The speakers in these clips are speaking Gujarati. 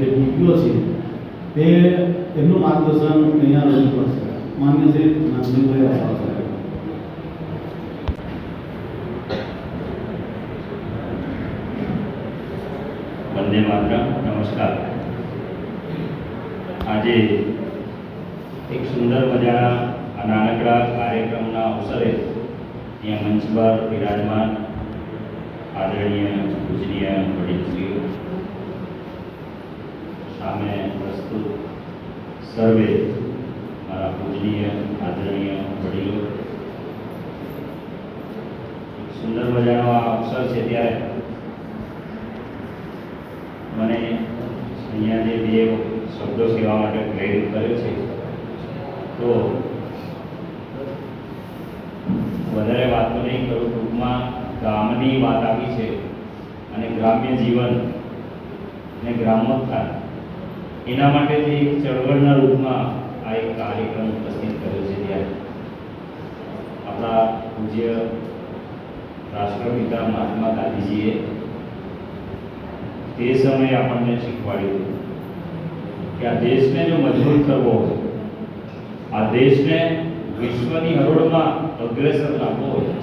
જે ટીપીઓ છે, તે એમનું માર્ગદર્શન અહીંયા રજૂ કરશે માન્ય છે વંદે માતરમ નમસ્કાર. આજે એક સુંદર મજાના આ નાનકડા કાર્યક્રમના અવસરે અહીંયા મંચ પર બિરાજમાન આદરણીય પૂજનીય વડીલશ્રીઓ સામે પ્રસ્તુત સર્વે મારા પૂજનીય, આદરણીય વડીલો. સુંદર મજાનો આ અવસર છે ત્યારે. મને અહીંયા જે બે શબ્દો કહેવા માટે પ્રેરિત કર્યો છે. તો વધારે વાત નહીં કરું. ટૂંકમાં ગામની વાત આવી છે અને ગ્રામ્ય જીવન અને ગ્રામોત્થાન. એના માટે જે એક ચળવળના રૂપમાં આ એક કાર્યક્રમ ઉપસ્થિત કર્યો છે ત્યારે. આપણા પૂજ્ય રાષ્ટ્રપિતા મહાત્મા ગાંધીજીએ તે સમયે આપણને શીખવાડ્યું કે આ દેશને જો મજબૂત કરવો હોય, આ દેશને વિશ્વની હરોળમાં અગ્રેસર લાવવો હોય,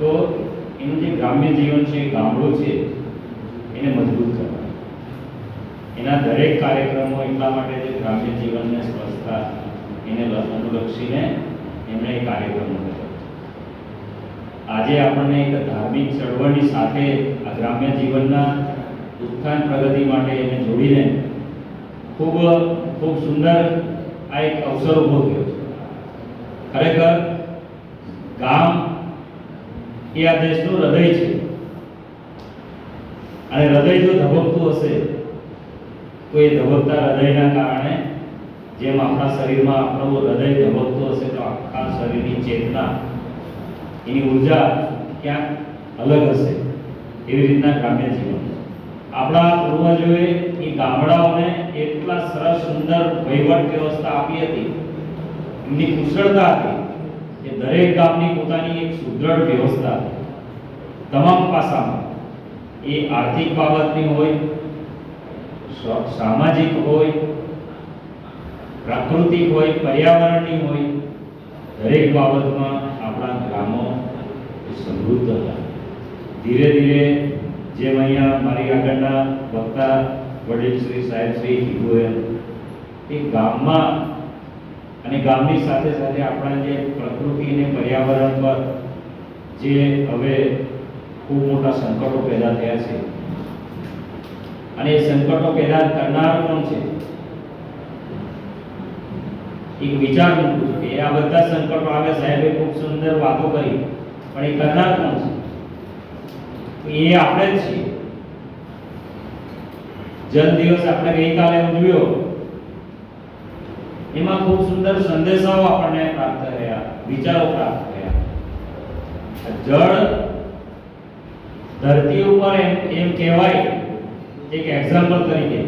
તો એનું જે ગ્રામ્ય જીવન છે, ગામડું છે, એને મજબૂત કરવા. એના દરેક કાર્યક્રમો એટલા માટે જે ગ્રામ્ય જીવનને સ્પર્શતા એને અનુલક્ષીને એમણે એ કાર્યક્રમો કર્યો. આજે આપણને એક ધાર્મિક ચળવળની સાથે આ ગ્રામ્ય જીવનના ઉત્થાન પ્રગતિ માટે એને જોડીને ખૂબ ખૂબ સુંદર આ એક અવસર ઊભો થયો છે. ખરેખર ગામ એ આ દેશનું હૃદય છે. અને હૃદય જો ધબકતું હશે તો એ ધબકતા હૃદયના કારણે જેમ આપણા શરીરમાં આપણું હૃદય ધબકતું હશે તો આખા શરીરની ચેતના એની ઊર્જા ક્યાંક અલગ હશે એવી રીતના ગ્રામ્ય જીવન. આપણા પૂર્વજોએ એ ગામડાઓને એટલા સરસ સુંદર વહીવટ વ્યવસ્થા આપી હતી, એમની કુશળતા હતી કે દરેક ગામની પોતાની એક સુદૃઢ વ્યવસ્થા હતી. તમામ પાસામાં એ આર્થિક બાબતની હોય સામાજિક હોય, પ્રાકૃતિક હોય, પર્યાવરણની હોય, દરેક બાબતમાં આપણા ગ્રામો સમૃદ્ધ હતા. ધીરે ધીરે જેમ અહીંયા મારી આગળના વક્તા વડીલ શ્રી સાહેબ શ્રી ગોયલ એ ગામમાં અને ગામની સાથે સાથે આપણા જે પ્રકૃતિ અને પર્યાવરણ પર જે હવે ખૂબ મોટા સંકટો પેદા થયા છે અને સંકટો પેદા કરનાર કોણ છે. એક વિચાર મૂકું છું કે આ બધા સંકટો આવે, સાહેબે ખૂબ સુંદર વાતો કરી, પણ એ કરનાર કોણ છે? એ આપણે જ છીએ. જન દિવસ આપણે ગઈકાલે ઉજવ્યો. એમાં ખૂબ સુંદર સંદેશાઓ આપણને પ્રાપ્ત થયા, વિચારો પ્રાપ્ત થયા. જળ ધરતી ઉપર એમ એમ કહેવાય એક એક્ઝામ્પલ તરીકે,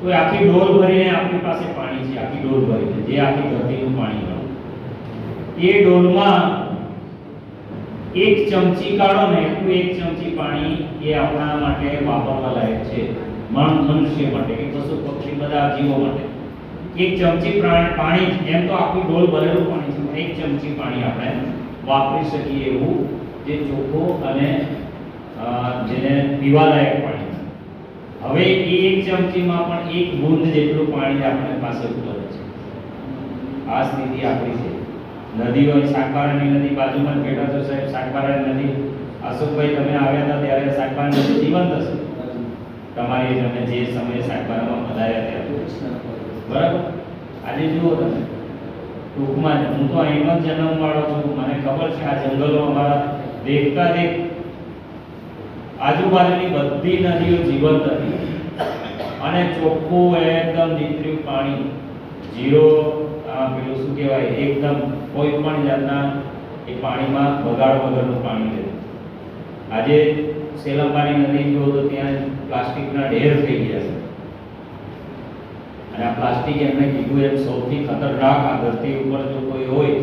તો આખી ડોલ ભરીને આપણી પાસે પાણી છે, આખી ડોલ ભરીને, જે આખી ધરતીનું પાણી હોય. એ ડોલમાં એક ચમચી કાઢો ને એટલું એક ચમચી પાણી એ આપણા માટે વાપરવા લાયક છે, માન, મનુષ્ય માટે કે પશુ, પક્ષી, બધા જીવો માટે. એક ચમચી પાણી એમ તો આખી ડોલ ભરેલું પાણી છે, પણ એક ચમચી પાણી આપણે વાપરી શકીએ એવું જે ચોખ્ખું અને જેને પીવાલાયક પાણી. હવે એ એક ચમચીમાં પણ એક બુંદ જેટલું પાણી આપણે પાસે ઉપલબ્ધ છે. આ સ્થિતિ આપણી છે. નદીઓ સાગબારાની નદી બાજુમાં બેઠા છો સાહેબ. સાગબારાની નદી, અશોકભાઈ, તમે આવ્યા હતા ત્યારે સાગબારા નદી જીવંત હશે. તમારી તમે જે સમયે સાગબારામાં પધાર્યા ત્યારે બરાબર? આજે જુઓ તમે. ટૂંકમાં હું તો અહીંનો જ જન્મ વાળો છું. મને ખબર છે, આ જંગલો અમારા દેખતા દેખ આજુબાજુની બધી નદીઓ જીવંત હતી. અને ચોખ્ખું એકદમ નીતર્યું પાણી. જીરો પેલું શું કહેવાય, એકદમ કોઈ પણ જાતના એ પાણીમાં બગાડ વગરનું પાણી લેવું આજે સેલંબાની નદી જુઓ તો ત્યાં પ્લાસ્ટિકના ઢેર થઈ ગયા છે. અને આ પ્લાસ્ટિક એમને કીધું એમ સૌથી ખતરનાક આ ધરતી ઉપર જો કોઈ હોય,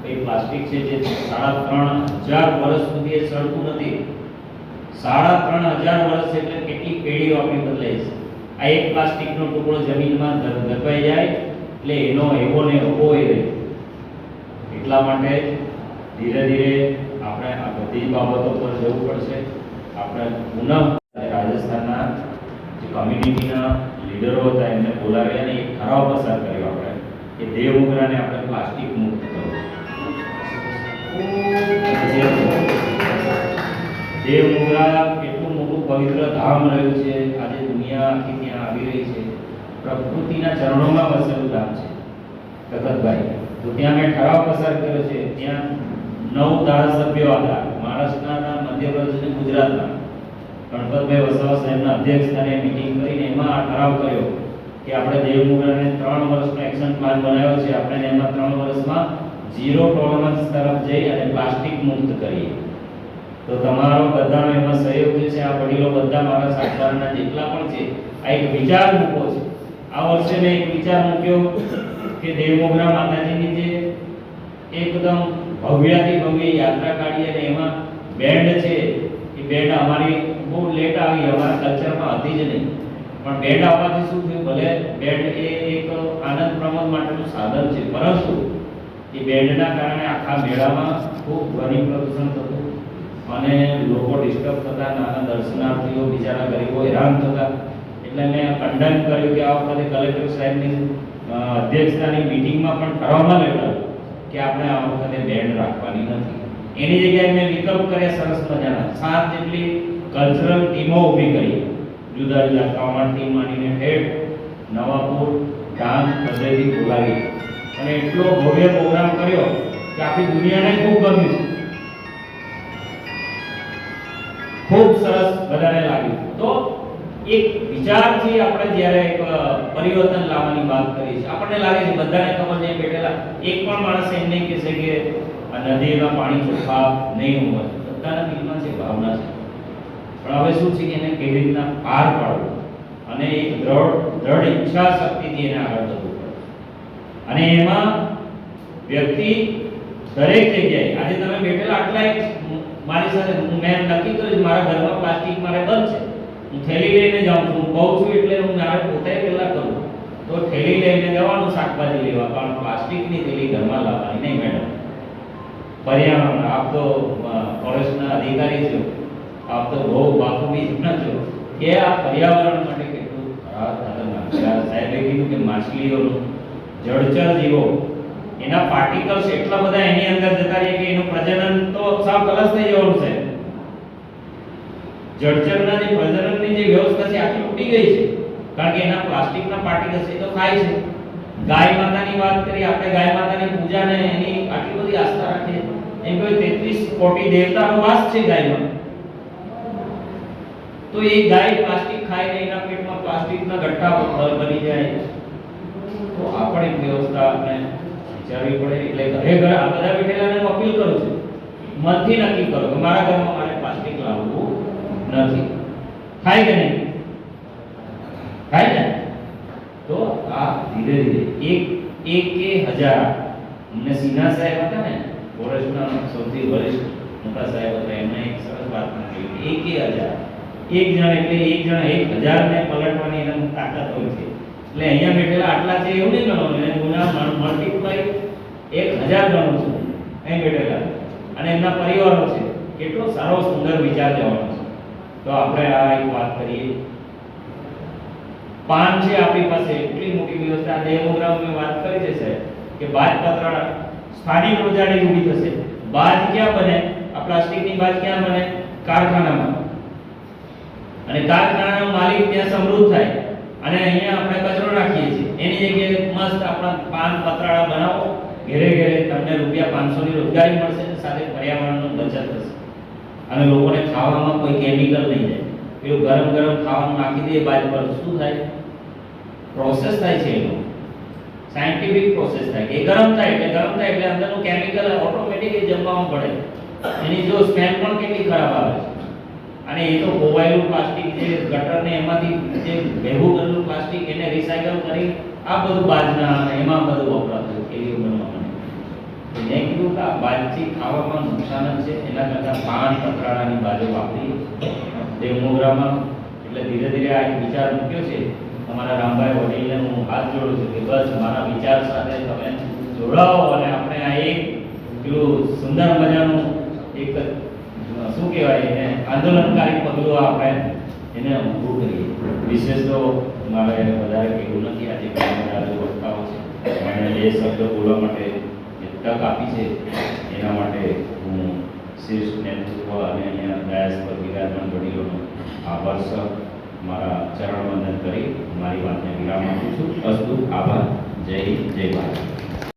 તો એ પ્લાસ્ટિક છે જે સાડા ત્રણ હજાર વર્ષ સુધી એ સળતું નથી. સાડા ત્રણ હજાર વર્ષ એટલે કેટલી પેઢીઓ આપણી બદલાઈ છે. આ એક પ્લાસ્ટિકનો ટુકડો જમીનમાં દબાઈ જાય એટલે એનો એવો ને એવો એ એટલા માટે ધીરે ધીરે આપણે આ બધી બાબતો પર જવું પડશે. આપણે પુનઃ રાજસ્થાનના જે કમ્યુનિટીના લીડરો હતા, એમને બોલાવ્યા અને એક ઠરાવ પસાર કર્યો આપણે કે દેવમોગરાને આપણે પ્લાસ્ટિક મુક્ત કરવું. દેવમોગરા કેટલું મોટું પવિત્ર ધામ રહ્યું છે, આજે દુનિયા આખી ત્યાં છે. પ્રકૃતિના ચરણોમાં વસેલું ધામ છે. કતતભાઈ તો ત્યાં મેં ઠરાવ પસાર કર્યો છે. ત્યાં નવ ધારાસભ્યો હતા. મહારાષ્ટ્રના મધ્યપ્રદેશ અને ગુજરાતના. ગણપતભાઈ વસાવા સાહેબના અધ્યક્ષસ્થાને મિટિંગ કરીને એમાં આ ઠરાવ કર્યો કે આપણે દેવમુગરાને ત્રણ વર્ષનો એક્શન પ્લાન બનાવ્યો છે. આપણે એમાં ત્રણ વર્ષમાં ઝીરો ટોલરન્સ તરફ જઈ અને પ્લાસ્ટિક મુક્ત કરીએ. તો તમારો બધાનો એમાં સહયોગ આ વડીલો બધા મારા સાગબારના જેટલા પણ છે, આ એક વિચાર મૂકો છે. આ વર્ષે મેં એક વિચાર મૂક્યો કે દેવમોગરા માતાજીની જે એકદમ ભવ્યાથી ભવ્ય યાત્રા કાઢી અને એમાં બેન્ડ છે, એ બેન્ડ અમારી બહુ લેટ આવી, અમારા કલ્ચરમાં હતી જ નહીં. પણ બેન્ડ આવવાથી શું થયું? ભલે બેન્ડ એ એક આનંદ પ્રમોદ માટેનું સાધન છે, પરંતુ એ બેન્ડના કારણે આખા મેળામાં ખૂબ ધ્વનિ પ્રદૂષણ થતું અને લોકો ડિસ્ટર્બ થતા, નાના દર્શનાર્થીઓ બિચારા ગરીબો હેરાન થતા. એટલે મેં કન્ડેમ કર્યું કે આ વખતે કલેક્ટર સાહેબની અધ્યક્ષતાની મીટિંગમાં પણ ઠરાવમાં લેવડાવ્યું કે આપણે આ વખતે બેન્ડ રાખવાની નથી. એની જગ્યાએ મેં વિકલ્પ કર્યા સરસ મજાના. સાત જેટલી કલ્ચરલ ટીમો ઊભી કરી. જુદા જુદા કામાથી માંડીને હેડ, નવાપુર, ડાંગ બધેથી બોલાવી. અને એટલો ભવ્ય પ્રોગ્રામ કર્યો કે આખી દુનિયાને ખૂબ ગમ્યું ખૂબ સરસ બધાને લાગ્યું તો એક વિચારથી આપણે જ્યારે એક પરિવર્તન લાવવાની વાત કરીએ છીએ, આપણને લાગે છે બધાને ખબર નહીં બેઠેલા એક પણ માણસ એમ નહીં કહેશે કે આ નદીના પાણી ચોખ્ખા નહીં હોય બધાના દિલમાં છે, ભાવના છે. પણ હવે શું છે કે એને કેવી રીતના પાર પાડવું? અને એક દ્રઢ દ્રઢ ઈચ્છા શક્તિથી એને આગળ વધવું પડે. અને એમાં વ્યક્તિ દરેક જગ્યાએ, આજે તમે બેઠેલા આટલા એક મારી સાથે હું મેં નક્કી કર્યું મારા ઘરમાં પ્લાસ્ટિક મારે બંધ છે. હું થેલી લઈને જાઉં છું, હું કહું છું એટલે હું મારે પોતે પહેલા કરું. તો થેલી લઈને જવાનું, શાકભાજી લેવા, પણ પ્લાસ્ટિકની થેલી ઘરમાં લાવવાની નહીં, મેડમ. પર્યાવરણ, આપ તો કોલેજના અધિકારી છો. આપ તો બહુ બાખૂબી જાણો છો. કે આ પર્યાવરણ માટે કેટલું ખરાબ ખતરનાક સાહેબે કીધું કે માછલીઓનું જળચર જીવો. એના પાર્ટિકલ્સ એટલા બધા એની અંદર જતા રહે કે એનું પ્રજનન તો સાવ કલસ થઈ જવાનું છે. જળચરના જે પ્રજનનની જે વ્યવસ્થા છે, આખી તૂટી ગઈ છે. કારણ કે એના પ્લાસ્ટિકના પાર્ટિકલ્સ એ તો ખાય છે. ગાય માતાની વાત કરી આપણે ગાય માતાની પૂજા ને એની આટલી બધી આસ્થા રાખીએ, એમ કોઈ 33 કોટી દેવતાનો વાસ છે ગાયમાં. તો એ ગાય પ્લાસ્ટિક ખાઈને એના પેટમાં પ્લાસ્ટિકના ગઠ્ઠા બની જાય. તો આ પણ એક વ્યવસ્થા આપણે વિચારવી પડે એટલે ઘરે ઘરે આ બધા બેઠેલાને હું અપીલ કરું છું મનથી નક્કી કરો કે મારા ઘરમાં મારે પ્લાસ્ટિક લાવવું નથી. થાય કે નહીં? થાય ને? તો આ ધીરે ધીરે એક એક કે હજાર. અમને સિન્હા સાહેબ હતા ને ફોરેસ્ટના સૌથી વરિષ્ઠ મોટા સાહેબ હતા એમને એક સરસ વાત કરી એક કે હજાર. એક જણ એટલે એક જણ એક હજાર ને પલટવાની એના તાકાત હોય છે. એટલે અહીંયા બેઠેલા આટલા છે એવું નહીં ગણવાનું. એને ગુના મલ્ટીપ્લાય એક હજાર ગણું છું. અહીં બેઠેલા. અને એમના પરિવારો છે. કેટલો સારો, સુંદર વિચાર જવાનો છે. તો આપણે આ એક વાત કરીએ. પાન છે આપણી પાસે. એટલી મોટી વ્યવસ્થા. ડેમોગ્રામ મેં વાત કરી છે સાહેબ, કે બાજ પત્ર સ્થાનિક રોજાડી ઊભી થશે. બાજ ક્યાં બને? આ પ્લાસ્ટિકની બાજ ક્યાં બને? કારખાનામાં. અને કારખાનાનો માલિક ત્યાં સમૃદ્ધ થાય. અને અહીંયા આપણે એની જગ્યાએ મસ્ત આપણા પાન પતરાળા બનાવો. ઘેરે ઘેરે તમને રૂપિયા પાંચસો ની રોજગારી મળશે સાથે પર્યાવરણનો બચત થશે. અને લોકોને ખાવામાં કોઈ કેમિકલ નહીં જાય. પેલું ગરમ ગરમ ખાવાનું નાખી દે બાજુ પર શું થાય? પ્રોસેસ થાય છે એનો સાયન્ટિફિક પ્રોસેસ થાય એ ગરમ થાય એટલે, ગરમ થાય એટલે અંદરનું કેમિકલ ઓટોમેટિક એ જમવામાં પડે. એની જો સ્મેલ પણ કેટલી ખરાબ આવે છે. અને એ તો કોવાયેલું પ્લાસ્ટિક જે ગટરને એમાંથી જે ભેગું કરેલું પ્લાસ્ટિક એને રિસાયકલ કરી આ બધું બાજના અને એમાં બધું વપરાતું કેરીઓ બનવા માટે મેં કીધું કે આ બાજથી ખાવામાં નુકસાન જ છે, એના કરતાં પાન પતરાળાની બાજુ વાપરી ડેમોગ્રામમાં એટલે ધીરે ધીરે આ વિચાર મૂક્યો છે, અમારા રામભાઈ વડીલને હું હાથ જોડું છું કે બસ મારા વિચાર સાથે તમે જોડાઓ અને આપણે આ એક પેલું સુંદર મજાનું એક શું કહેવાય, એને આંદોલનકારી પગલું આપણે એને ઊભું કરીએ. વિશેષ તો મારે વધારે કહેવું નથી, આજે બધા વક્તાઓ છે. મને જે શબ્દ બોલવા માટે જે તક આપી છે, એના માટે હું શીર્ષ નેતૃત્વ અને અહીંયા દયાસ પર વિરાજમાન વડીલોનો આભાર સર. મારા ચરણ વંદન કરી. મારી વાતને વિરામ આપું છું. અસ્તુ, આભાર. જય હિન્દ, જય ભારત.